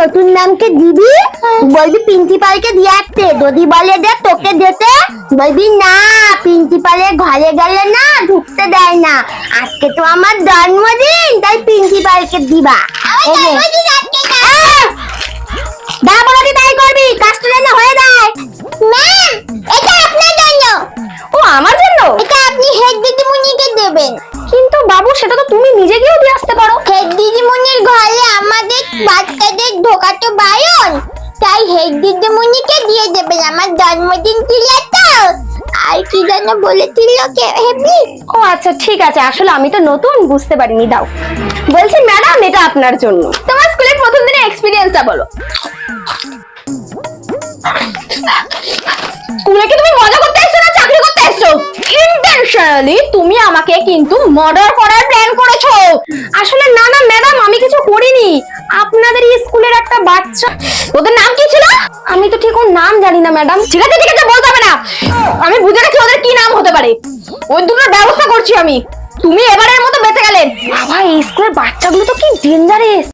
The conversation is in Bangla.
নতুন নামকে দিবি? বলবি প্রিন্সিপালকে দিয়ে আসতে। যদি বলে দে তোকে যেতে বলবি না প্রিন্সিপালের ঘরে গেলে না ঢুকতে দেয় না। আজকে তো আমার জন্মদিন তাই প্রিন্সিপালকে দিবা। যা বলবি তাই করবি কাজটা যেন হয়ে যায়। ম্যাম এটা আপনার জন্য। ও আমার জন্য? এটা আপনি হেড দিদিমণিকে দেবেন। কিন্তু বাবু সেটা তো তুমি নিজে গিয়েও দিয়ে আসতে পারো। হেড বাচ্চাদের ঢোকাতে বারণ তাই হেড দিদিমণিকে দিয়ে দেবেন আমার জন্মদিন তো আর কি যেন বলেছিল কে হেবি? ও আচ্ছা ঠিক আছে। আসলে আমি তো নতুন, বুঝতে পারিনি। দাও। বলছি, ম্যাডাম, এটা আপনার জন্য। তোমার স্কুলের প্রথম দিনের এক্সপিরিয়েন্সটা বলো। স্কুলে কি তুমি মজা করতে এসছো না চাকরি করতে এসছো? ইন্টেনশনালি তুমি আমাকে কিন্তু মার্ডার করার প্ল্যান করেছ। আসলে বাচ্চা। ওদের নাম কি ছিল? আমি তো ঠিক ওর নাম জানি না, ম্যাডাম। ঠিক আছে ঠিক আছে, বলতে হবে না। আমি বুঝে গেছি ওদের কি নাম হতে পারে। ওই দুটোর ব্যবস্থা করছি আমি। তুমি এবারের মতো বেঁচে গেলেন বাবা, এই স্কুলের বাচ্চাগুলো তো কি ডেঞ্জারাস